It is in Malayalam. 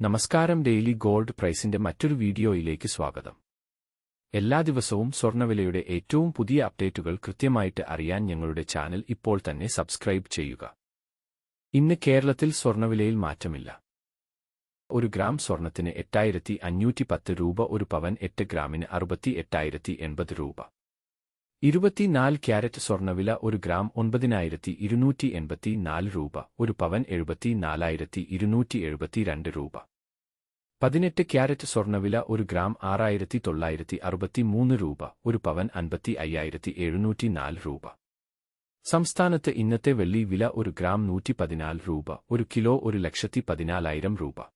നമസ്കാരം ഡെയിലി ഗോൾഡ് പ്രൈസിന്റെ മറ്റൊരു വീഡിയോയിലേക്ക് സ്വാഗതം. എല്ലാ ദിവസവും സ്വർണവിലയുടെ ഏറ്റവും പുതിയ അപ്ഡേറ്റുകൾ കൃത്യമായിട്ട് അറിയാൻ ഞങ്ങളുടെ ചാനൽ ഇപ്പോൾ തന്നെ സബ്സ്ക്രൈബ് ചെയ്യുക. ഇന്ന് കേരളത്തിൽ സ്വർണവിലയിൽ മാറ്റമില്ല. ഒരു ഗ്രാം സ്വർണത്തിന് എട്ടായിരത്തി അഞ്ഞൂറ്റി പത്ത് രൂപ ഒരു പവൻ എട്ട് ഗ്രാമിന് അറുപത്തി എട്ടായിരത്തി എൺപത് രൂപ. ഇരുപത്തിനാല് ക്യാരറ്റ് സ്വർണവില ഒരു ഗ്രാം ഒൻപതിനായിരത്തി ഇരുന്നൂറ്റി എൺപത്തി നാല് രൂപ ഒരു പവൻ എഴുപത്തി നാലായിരത്തി ഇരുന്നൂറ്റി എഴുപത്തിരണ്ട് രൂപ. പതിനെട്ട് ക്യാരറ്റ് സ്വർണവില ഒരു ഗ്രാം ആറായിരത്തി തൊള്ളായിരത്തി അറുപത്തി മൂന്ന് രൂപ ഒരു പവൻ അൻപത്തി അയ്യായിരത്തി എഴുന്നൂറ്റി നാല് രൂപ. സംസ്ഥാനത്ത് ഇന്നത്തെ വെള്ളി വില ഒരു ഗ്രാം നൂറ്റി പതിനാല് രൂപ ഒരു കിലോ ഒരു ലക്ഷത്തി പതിനാലായിരം രൂപ.